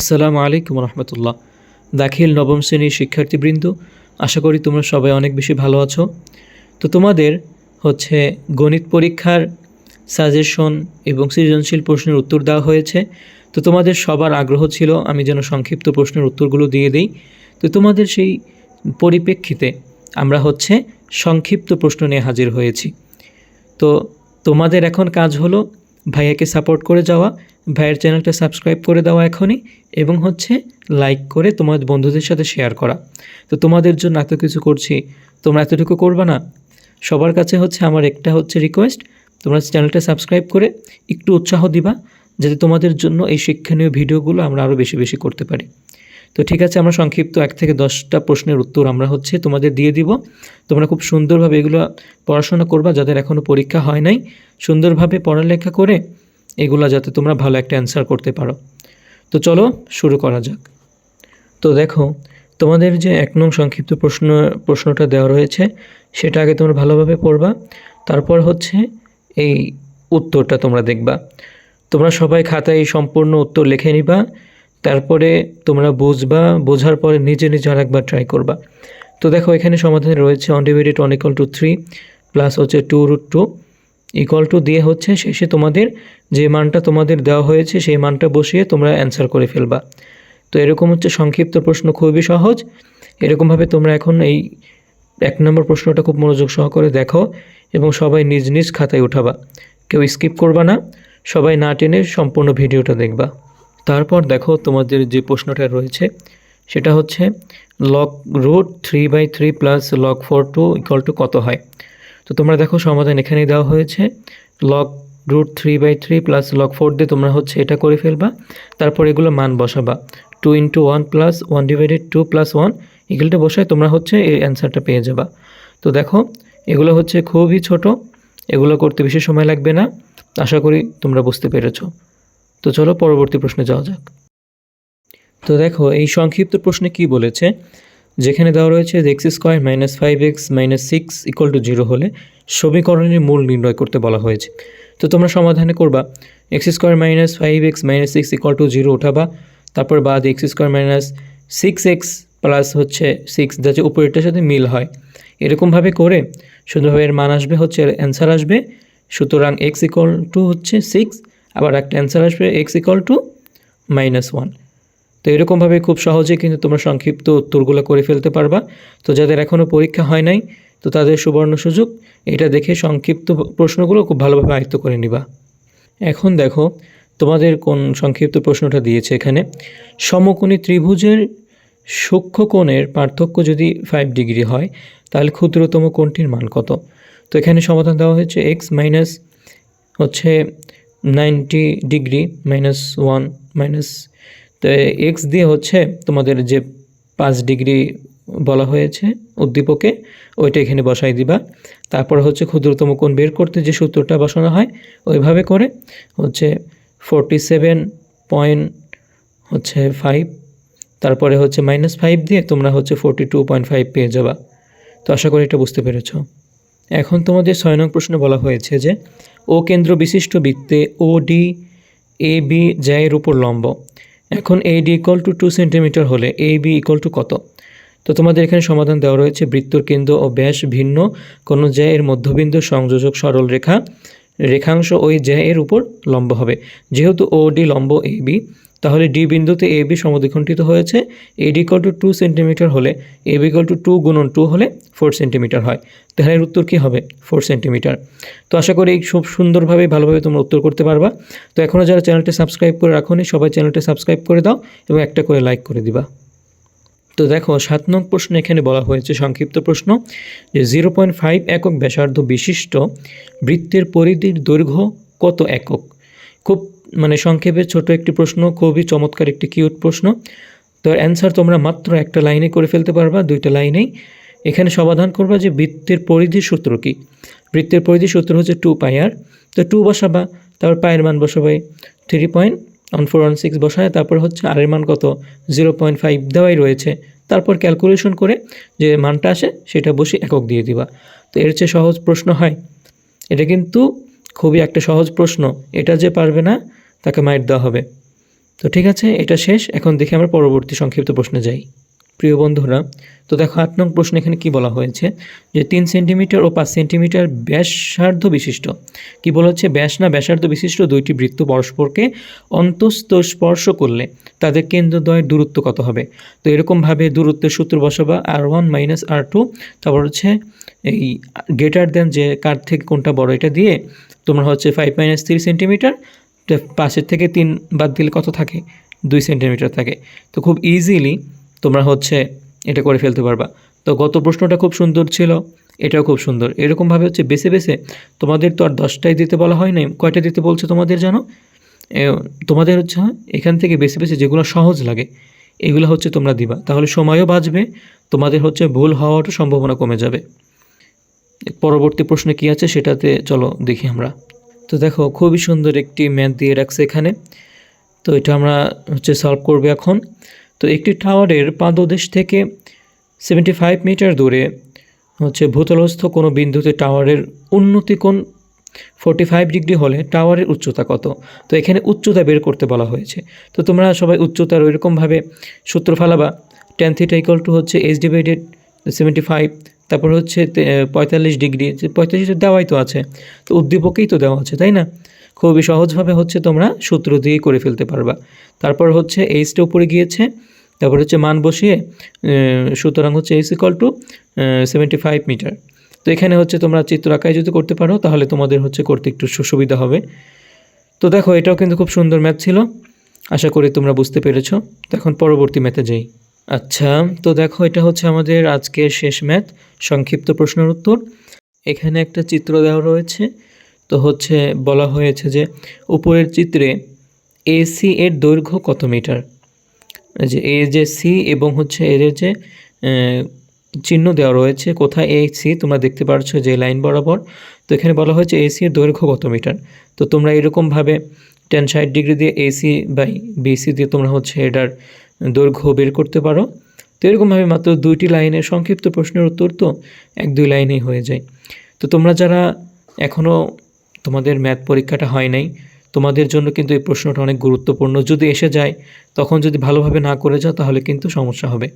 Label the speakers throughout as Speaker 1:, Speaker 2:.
Speaker 1: আসসালামু আলাইকুম রহমতুল্লাহ। দাখিল নবম শ্রেণির শিক্ষার্থীবৃন্দ, আশা করি তোমরা সবাই অনেক বেশি ভালো আছো। তো তোমাদের হচ্ছে গণিত পরীক্ষার সাজেশন এবং সৃজনশীল প্রশ্নের উত্তর দেওয়া হয়েছে। তো তোমাদের সবার আগ্রহ ছিল আমি যেন সংক্ষিপ্ত প্রশ্নের উত্তরগুলো দিয়ে দিই। তো তোমাদের সেই পরিপ্রেক্ষিতে আমরা হচ্ছে সংক্ষিপ্ত প্রশ্ন নিয়ে হাজির হয়েছি। তো তোমাদের এখন কাজ হলো ভাইয়াকে সাপোর্ট করে যাওয়া, ভাইয়ের চ্যানেলটা সাবস্ক্রাইব করে দেওয়া এখনই এবং হচ্ছে লাইক করে তোমার বন্ধুদের সাথে শেয়ার করা। তো তোমাদের জন্য এত কিছু করছি, তোমরা এতটুকু করবে না। সবার কাছে হচ্ছে আমার একটা হচ্ছে রিকোয়েস্ট তোমরা চ্যানেলটা সাবস্ক্রাইব করে একটু উৎসাহ দিবা, যাতে তোমাদের জন্য এই শিক্ষণীয় ভিডিওগুলো আমরা আরও বেশি বেশি করতে পারি। তো ঠিক আছে, আমরা সংক্ষিপ্ত এক থেকে দশটা প্রশ্নের উত্তর আমরা হচ্ছে তোমাদের দিয়ে দিব। তোমরা খুব সুন্দরভাবে এগুলো পড়াশোনা করবা, যাদের এখনও পরীক্ষা হয় নাই, সুন্দরভাবে পড়ালেখা করে এগুলো যাতে তোমরা ভালো একটা অ্যান্সার করতে পারো। তো চলো শুরু করা যাক। তো দেখো, তোমাদের যে এক নং সংক্ষিপ্ত প্রশ্ন, প্রশ্নটা দেওয়া রয়েছে, সেটা আগে তোমরা ভালোভাবে পড়বা। তারপর হচ্ছে এই উত্তরটা তোমরা দেখবা। তোমরা সবাই খাতায় সম্পূর্ণ উত্তর লিখে নিবা। তারপরে তোমরা বুঝবা, বোঝার পরে নিজে নিজে আরেকবার ট্রাই করবা। তো দেখো, এখানে সমাধানে রয়েছে on divided on equal to three plus হচ্ছে two root two equal to দিয়ে হচ্ছে শেষে তোমাদের যে মানটা তোমাদের দেওয়া হয়েছে সেই মানটা বসিয়ে তোমরা অ্যান্সার করে ফেলবা। তো এরকম হচ্ছে সংক্ষিপ্ত প্রশ্ন, খুবই সহজ। এরকমভাবে তোমরা এখন এই এক নম্বর প্রশ্নটা খুব মনোযোগ সহকারে দেখো এবং সবাই নিজ নিজ খাতায় উঠাবা। কেউ স্কিপ করবা না, সবাই না টেনে সম্পূর্ণ ভিডিওটা দেখবা। তারপর দেখো তোমাদের যে প্রশ্নটা রয়েছে, সেটা হচ্ছে log root three by three plus log four to equal to কত হয়? তো তোমরা দেখো সমাধান এখানেই দেওয়া হয়েছে log root three by three plus log four দিয়ে তোমরা হচ্ছে এটা করে ফেলবা, তারপর এগুলো মান বসাবা। Two into one plus one divided two plus one এগুলোটা বসায় তোমরা হচ্ছে এই অ্যান্সারটা পেয়ে যাবা। তো দেখো, এগুলো হচ্ছে খুবই ছোট, এগুলো করতে বেশি সময় লাগবে না, আশা করি তোমরা বুঝতে পেরেছ। তো চলো পরবর্তী প্রশ্নে যাওয়া যাক। তো দেখো, এই সংক্ষিপ্ত প্রশ্নে কি বলেছে? যেখানে দেওয়া রয়েছে X square minus five X minus six equal to zero হলে সমীকরণের মূল নির্ণয় করতে বলা হয়েছে। তো তোমরা সমাধানে করবা X square minus five X minus six equal to zero উঠাবা, তারপর বাদ X square minus six X plus হচ্ছে সিক্স যাতে উপরেরটার সাথে মিল হয়। এরকমভাবে করে শুধুভাবে এর মান আসবে, হচ্ছে অ্যান্সার আসবে, সুতরাং এক্স ইকুয়াল টু হচ্ছে সিক্স আবার একটা অ্যান্সার আসবে X equal to minus one তো এরকমভাবে খুব সহজে কিন্তু তোমরা সংক্ষিপ্ত উত্তরগুলো করে ফেলতে পারবা। তো যাদের এখনও পরীক্ষা হয় নাই, তো তাদের সুবর্ণ সুযোগ, এটা দেখে সংক্ষিপ্ত প্রশ্নগুলো খুব ভালোভাবে আয়ত্ত করে নিবা। এখন দেখো, তোমাদের কোন সংক্ষিপ্ত প্রশ্নটা দিয়েছে এখানে। সমকোণী ত্রিভুজের সূক্ষ্ম কোণের পার্থক্য যদি ফাইভ ডিগ্রি হয়, তাহলে ক্ষুদ্রতম কোণটির মান কত? তো এখানে সমাধান দেওয়া হয়েছে এক্স মাইনাস হচ্ছে ninety degree minus one minus. তো এক্স দিয়ে হচ্ছে তোমাদের যে পাঁচ ডিগ্রি বলা হয়েছে উদ্দীপকে, ওইটা এখানে বসাই দিবা। তারপর হচ্ছে ক্ষুদ্রতম কোণ বের করতে যে সূত্রটা বসানো হয়, ওইভাবে করে হচ্ছে ফোরটি সেভেন পয়েন্ট হচ্ছে ফাইভ তারপরে হচ্ছে মাইনাস ফাইভ দিয়ে তোমরা হচ্ছে ফোরটি টু পয়েন্ট ফাইভ পেয়ে যাবা। তো আশা করি এটা বুঝতে পেরেছ। এখন তোমাদের ছয় নং প্রশ্নে বলা হয়েছে যে, ও কেন্দ্র বিশিষ্ট বৃত্তে ও ডি এ বি জ্যায়ের উপর লম্ব। এখন A D equal to two centimetre হলে এ বি ইকুয়াল টু কত? তো তোমাদের এখানে সমাধান দেওয়া রয়েছে, বৃত্তর কেন্দ্র ও ব্যাস ভিন্ন, কোনো জ্যায়ের মধ্যবিন্দু সংযোজক সরল রেখা, রেখাংশ ওই জ্যায়ের উপর লম্ব হবে। যেহেতু ও ডি লম্ব এ বি তাহলে ডি বিন্দুতে এ বি সমদ্বিখণ্ডিত হয়েছে, A D equal to two centimetre হলে, A B equal to two গুণন টু হলে ফোর সেন্টিমিটার হয়। তাহলে এর উত্তর কী হবে? Four centimetre. তো আশা করি খুব সুন্দরভাবে ভালোভাবে তোমরা উত্তর করতে পারবা। তো এখনও যারা চ্যানেলটা সাবস্ক্রাইব করে রাখোনি, সবাই চ্যানেলটা সাবস্ক্রাইব করে দাও এবং একটা করে লাইক করে দিবা। তো দেখো, সাত নং প্রশ্ন এখানে বলা হয়েছে, সংক্ষিপ্ত প্রশ্ন। যে জিরো পয়েন্ট ফাইভ একক ব্যাসার্ধ বিশিষ্ট বৃত্তের পরিধির দৈর্ঘ্য কত একক? মানে সংক্ষেপে ছোট একটি প্রশ্ন, খুবই চমৎকার একটি কিউট প্রশ্ন। তো অ্যান্সার তোমরা মাত্র একটা লাইনে করে ফেলতে পারবা, দুইটা লাইনেই এখানে সমাধান করবা যে বৃত্তের পরিধির সূত্র কি। বৃত্তের পরিধির সূত্র হচ্ছে টু পাই আর তো টু বসাবা, তারপর পায়ের মান বসাবাই three point one four one six বসায়, তারপর হচ্ছে আরের মান কত? জিরো পয়েন্ট ফাইভ দেওয়াই রয়েছে। তারপর ক্যালকুলেশন করে যে মানটা আসে, সেটা বসে একক দিয়ে দিবা। তো এর চেয়ে সহজ প্রশ্ন হয়। এটা কিন্তু খুবই একটা সহজ প্রশ্ন। এটা যে পারবে না তাকে মাইট দেওয়া হবে। তো ঠিক আছে, এটা শেষ। এখন দেখি আমরা পরবর্তী সংক্ষিপ্ত প্রশ্নে যাই। প্রিয় বন্ধুরা, তো দেখো আট নং প্রশ্ন এখানে কি বলা হয়েছে? যে তিন সেন্টিমিটার ও পাঁচ সেন্টিমিটার ব্যাসার্ধ বিশিষ্ট। কি বলা হচ্ছে? ব্যাস না ব্যাসার্ধ বিশিষ্ট দুইটি বৃত্ত পরস্পরকে অন্তস্থ স্পর্শ করলে তাদের কেন্দ্রদ্বয়ের দূরত্ব কত হবে? তো এরকমভাবে দূরত্বের সূত্র বসাবা, R one minus R two, তারপর হচ্ছে এই গ্রেটার দেন যে কার থেকে কোনটা বড়, এটা দিয়ে তোমরা হচ্ছে ফাইভ মাইনাস থ্রি সেন্টিমিটার পাশের থেকে তিন বাদ দিলে কত থাকে? দুই সেন্টিমিটার থাকে। তো খুব ইজিলি তোমরা হচ্ছে এটা করে ফেলতে পারবা। তো গত প্রশ্নটা খুব সুন্দর ছিল, এটাও খুব সুন্দর। এরকমভাবে হচ্ছে বেছে বেছে তোমাদের তো আর দশটাই দিতে বলা হয় নাই, কয়টা দিতে বলছে তোমাদের জানো? তোমাদের হচ্ছে এখান থেকে বেছে বেছে যেগুলো সহজ লাগে, এগুলো হচ্ছে তোমরা দিবা। তাহলে সময়ও বাঁচবে, তোমাদের হচ্ছে ভুল হওয়ারও সম্ভাবনা কমে যাবে। পরবর্তী প্রশ্নে কী আছে সেটাতে চলো দেখি আমরা। তো দেখো, খুবই সুন্দর একটি ম্যাথ দিয়ে রাখছে এখানে। তো এটা আমরা হচ্ছে সলভ করবে এখন। তো একটি টাওয়ারের পাদদেশ থেকে সেভেন্টি ফাইভ মিটার দূরে হচ্ছে ভূতলস্থ কোনো বিন্দুতে টাওয়ারের উন্নতি কোণ ফোর্টি ফাইভ ডিগ্রি হলে টাওয়ারের উচ্চতা কত? তো এখানে উচ্চতা বের করতে বলা হয়েছে। তো তোমরা সবাই উচ্চতার ওইরকমভাবে সূত্র ফেলাবা টেন থিটা টু হচ্ছে এইচ ডিভাইডেড সেভেন্টি ফাইভ তারপর হচ্ছে পঁয়তাল্লিশ ডিগ্রি পঁয়তাল্লিশ দেওয়াই তো আছে, তো উদ্দীপকেই তো দেওয়া আছে, তাই না? খুবই সহজভাবে হচ্ছে তোমরা সূত্র দিয়ে করে ফেলতে পারবা। তারপর হচ্ছে এইচটা উপরে গিয়েছে, তারপর হচ্ছে মান বসিয়ে সুতরাং হচ্ছে H equal to seventy five metre তো এখানে হচ্ছে তোমরা চিত্র আঁকায় যদি করতে পারো, তাহলে তোমাদের হচ্ছে করতে একটু সুবিধা হবে। তো দেখো, এটাও কিন্তু খুব সুন্দর ম্যাথ ছিল, আশা করি তোমরা বুঝতে পেরেছ। তো এখন পরবর্তী ম্যাথে যাই। আচ্ছা তো দেখো এটা হচ্ছে আমাদের আজকের শেষ ম্যাথ, সংক্ষিপ্ত প্রশ্নের উত্তর। এখানে একটা চিত্র দেওয়া রয়েছে, তো হচ্ছে বলা হয়েছে যে উপরের চিত্রে এসি এর দৈর্ঘ্য কত মিটার? যে এ যে সি এবং হচ্ছে এর যে চিহ্ন দেওয়া রয়েছে, কোথায় এ সি তোমরা দেখতে পাচ্ছ যে লাইন বরাবর। তো এখানে বলা হয়েছে এসি এর দৈর্ঘ্য কত মিটার? তো তোমরা এরকমভাবে টেন ষাট ডিগ্রি দিয়ে এসি বাই বিসি দিয়ে তোমরা হচ্ছে এটার দৈর্ঘ্য বের করতে পারো। তো এরকমভাবে মাত্র দুইটি লাইনের সংক্ষিপ্ত প্রশ্নের উত্তর তো এক দুই লাইনেই হয়ে যায়। তো তোমরা যারা এখনও তোমাদের ম্যাথ পরীক্ষাটা হয় নাই, তোমাদের জন্য কিন্তু এই প্রশ্নটা অনেক গুরুত্বপূর্ণ। যদি এসে যায়, তখন যদি ভালোভাবে না করে যাও, তাহলে কিন্তু সমস্যা হবে।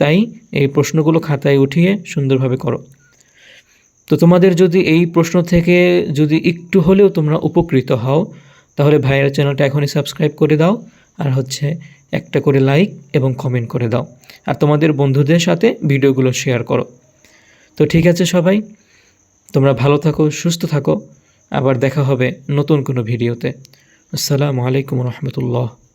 Speaker 1: তাই এই প্রশ্নগুলো খাতায় উঠিয়ে সুন্দরভাবে করো। তো তোমাদের যদি এই প্রশ্ন থেকে যদি একটু হলেও তোমরা উপকৃত হও, তাহলে ভাইয়ের চ্যানেলটা এখনই সাবস্ক্রাইব করে দাও। আর হচ্ছে একটা করে লাইক এবং কমেন্ট করে দাও। আর তোমাদের বন্ধুদের সাথে ভিডিওগুলো শেয়ার করো। তো ঠিক আছে সবাই, তোমরা ভালো থাকো, সুস্থ থাকো। আবার দেখা হবে নতুন কোনো ভিডিওতে। আসসালামু আলাইকুম রহমতুল্লাহ।